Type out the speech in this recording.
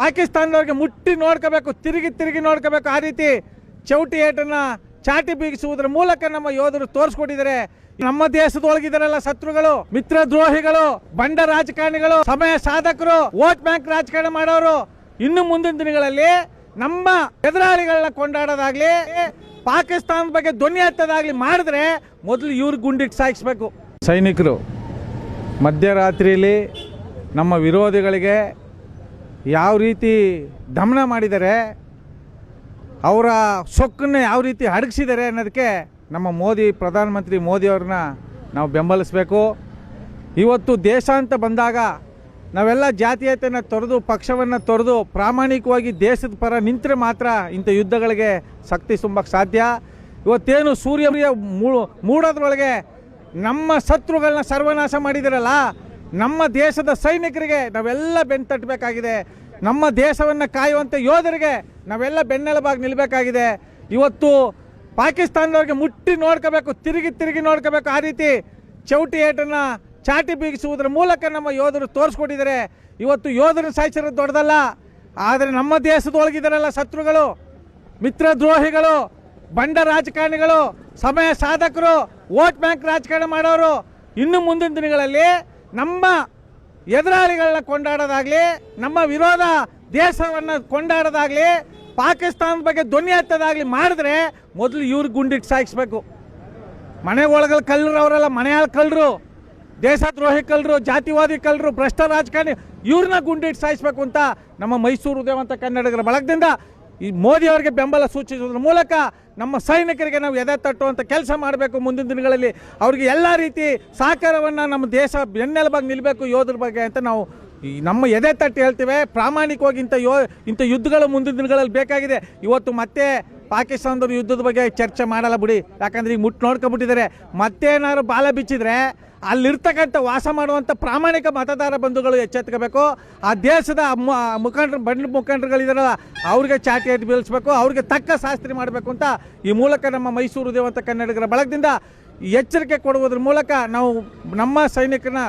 ಪಾಕಿಸ್ತಾನದವ್ರಿಗೆ ಮುಟ್ಟಿ ನೋಡ್ಕೋಬೇಕು, ತಿರುಗಿ ತಿರುಗಿ ನೋಡ್ಕೋಬೇಕು. ಆ ರೀತಿ ಚೌಟಿ ಏಟನ್ನು ಚಾಟಿ ಬೀಗಿಸುವುದರ ಮೂಲಕ ನಮ್ಮ ಯೋಧರು ತೋರಿಸ್ಕೊಟ್ಟಿದ್ದಾರೆ. ನಮ್ಮ ದೇಶದೊಳಗಿದಾರಲ್ಲ ಶತ್ರುಗಳು ಮಿತ್ರ ದ್ರೋಹಿಗಳು ಬಂಡ ರಾಜಕಾರಣಿಗಳು, ಸಮಯ ಸಾಧಕರು, ವೋಟ್ ಬ್ಯಾಂಕ್ ರಾಜಕಾರಣ ಮಾಡೋರು. ಇನ್ನು ಮುಂದಿನ ದಿನಗಳಲ್ಲಿ ನಮ್ಮ ಎದುರಾಳಿಗಳನ್ನ ಕೊಂಡಾಡೋದಾಗ್ಲಿ, ಪಾಕಿಸ್ತಾನದ ಬಗ್ಗೆ ಧ್ವನಿ ಹತ್ತದಾಗ್ಲಿ ಮಾಡಿದ್ರೆ ಮೊದಲು ಇವ್ರಿಗೆ ಗುಂಡಿಟ್ಟು ಸಾಯಿಸ್ಬೇಕು. ಸೈನಿಕರು, ಮಧ್ಯರಾತ್ರಿಯಲ್ಲಿ ನಮ್ಮ ವಿರೋಧಿಗಳಿಗೆ ಯಾವ ರೀತಿ ದಮನ ಮಾಡಿದ್ದಾರೆ ಅವರ ಸೊಕ್ಕನ್ನು ಯಾವ ರೀತಿ ಅಡಗಿಸಿದ್ದಾರೆ ಅನ್ನೋದಕ್ಕೆ ನಮ್ಮ ಮೋದಿ, ಪ್ರಧಾನಮಂತ್ರಿ ಮೋದಿಯವ್ರನ್ನ ನಾವು ಬೆಂಬಲಿಸಬೇಕು. ಇವತ್ತು ದೇಶ ಅಂತ ಬಂದಾಗ ನಾವೆಲ್ಲ ಜಾತೀಯತೆಯನ್ನು ತೊರೆದು, ಪಕ್ಷವನ್ನು ತೊರೆದು, ಪ್ರಾಮಾಣಿಕವಾಗಿ ದೇಶದ ಪರ ನಿಂತರೆ ಮಾತ್ರ ಇಂಥ ಯುದ್ಧಗಳಿಗೆ ಶಕ್ತಿ ತುಂಬಕ್ಕೆ ಸಾಧ್ಯ. ಇವತ್ತೇನು ಸೂರ್ಯ ಮೂಡೋದ್ರೊಳಗೆ ನಮ್ಮ ಶತ್ರುಗಳನ್ನ ಸರ್ವನಾಶ ಮಾಡಿದಿರಲ್ಲ ನಮ್ಮ ದೇಶದ ಸೈನಿಕರಿಗೆ ನಾವೆಲ್ಲ ಬೆನ್ನು ತಟ್ಟಬೇಕಾಗಿದೆ. ನಮ್ಮ ದೇಶವನ್ನು ಕಾಯುವಂಥ ಯೋಧರಿಗೆ ನಾವೆಲ್ಲ ಬೆನ್ನೆಲುಬಾಗಿ ನಿಲ್ಲಬೇಕಾಗಿದೆ ಇವತ್ತು ಪಾಕಿಸ್ತಾನದವ್ರಿಗೆ ಮುಟ್ಟಿ ನೋಡ್ಕೋಬೇಕು, ತಿರುಗಿ ತಿರುಗಿ ನೋಡ್ಕೋಬೇಕು. ಆ ರೀತಿ ಚೌಟಿ ಏಟನ್ನು ಚಾಟಿ ಬೀಗಿಸುವುದರ ಮೂಲಕ ನಮ್ಮ ಯೋಧರು ತೋರಿಸ್ಕೊಟ್ಟಿದ್ದಾರೆ. ಇವತ್ತು ಯೋಧರು ಸಾಯಿಸಿರೋದು ದೊಡ್ಡದಲ್ಲ. ಆದರೆ ನಮ್ಮ ದೇಶದೊಳಗಿದ್ದಾರಲ್ಲ ಶತ್ರುಗಳು ಮಿತ್ರ ದ್ರೋಹಿಗಳು ಬಂಡ ರಾಜಕಾರಣಿಗಳು, ಸಮಯ ಸಾಧಕರು, ವೋಟ್ ಬ್ಯಾಂಕ್ ರಾಜಕಾರಣ ಮಾಡೋರು. ಇನ್ನು ಮುಂದಿನ ದಿನಗಳಲ್ಲಿ ನಮ್ಮ ಎದುರಾಳಿಗಳನ್ನ ಕೊಂಡಾಡೋದಾಗ್ಲಿ, ನಮ್ಮ ವಿರೋಧ ದೇಶವನ್ನು ಕೊಂಡಾಡೋದಾಗ್ಲಿ, ಪಾಕಿಸ್ತಾನದ ಬಗ್ಗೆ ಧ್ವನಿ ಹತ್ತದಾಗ್ಲಿ ಮಾಡಿದ್ರೆ ಮೊದಲು ಇವ್ರಿಗೆ ಗುಂಡಿಟ್ಟು ಸಾಯಿಸ್ಬೇಕು. ಮನೆ ಒಳಗಲ್ಲಿ ಕಳ್ಳರು ಅವರೆಲ್ಲ ಮನೆಯಲ್ಲಿ ಕಳ್ಳರು, ದೇಶದ್ರೋಹಿ ಕಳ್ಳರು, ಜಾತಿವಾದಿ ಕಳ್ಳರು, ಭ್ರಷ್ಟ ರಾಜಕಾರಣಿ ಇವ್ರನ್ನ ಗುಂಡಿಟ್ಟು ಸಾಯಿಸ್ಬೇಕು ಅಂತ ನಮ್ಮ ಮೈಸೂರು ಉದಯವಂತ ಕನ್ನಡಿಗರ ಬಳಗದಿಂದ ಈ ಮೋದಿ ಅವರಿಗೆ ಬೆಂಬಲ ಸೂಚಿಸುವುದರ ಮೂಲಕ ನಮ್ಮ ಸೈನಿಕರಿಗೆ ನಾವು ಎದೆ ತಟ್ಟುವಂಥ ಕೆಲಸ ಮಾಡಬೇಕು ಮುಂದಿನ ದಿನಗಳಲ್ಲಿ. ಅವ್ರಿಗೆ ಎಲ್ಲ ರೀತಿ ಸಹಕಾರವನ್ನು ನಮ್ಮ ದೇಶ ಬೆನ್ನೆಲುಬಾಗಿ ನಿಲ್ಲಬೇಕು ಯೋಧರ ಬಗ್ಗೆ ಅಂತ ನಾವು ಈ ನಮ್ಮ ಎದೆ ತಟ್ಟಿ ಹೇಳ್ತೇವೆ, ಪ್ರಾಮಾಣಿಕವಾಗಿ ಇಂಥ ಯೋ ಇಂಥ ಯುದ್ಧಗಳು ಮುಂದಿನ ದಿನಗಳಲ್ಲಿ ಬೇಕಾಗಿದೆ. ಇವತ್ತು ಮತ್ತೆ ಪಾಕಿಸ್ತಾನದವ್ರು ಯುದ್ಧದ ಬಗ್ಗೆ ಚರ್ಚೆ ಮಾಡಲ್ಲ ಬಿಡಿ. ಯಾಕಂದ್ರೆ ಈಗ ಮುಟ್ಟು ನೋಡ್ಕೊಂಬಿಟ್ಟಿದ್ದಾರೆ ಮತ್ತೇನಾದ್ರು ಬಾಲ ಬಿಚ್ಚಿದ್ರೆ ಅಲ್ಲಿರ್ತಕ್ಕಂಥ ವಾಸ ಮಾಡುವಂಥ ಪ್ರಾಮಾಣಿಕ ಮತದಾರ ಬಂಧುಗಳು ಎಚ್ಚೆತ್ಕೋಬೇಕು. ಆ ದೇಶದ ಮುಖಂಡ್ರ ಬಂಡ್ ಮುಖಂಡರುಗಳಿದಾರಲ್ಲ, ಅವ್ರಿಗೆ ಚಾಟಿ ಬೀಳಿಸ್ಬೇಕು, ಅವ್ರಿಗೆ ತಕ್ಕ ಶಾಸ್ತ್ರಿ ಮಾಡಬೇಕು ಅಂತ ಈ ಮೂಲಕ ನಮ್ಮ ಮೈಸೂರು ದೇವಂತ ಕನ್ನಡಿಗರ ಬಳಗದಿಂದ ಎಚ್ಚರಿಕೆ ಕೊಡುವುದರ ಮೂಲಕ ನಾವು ನಮ್ಮ ಸೈನಿಕರನ್ನ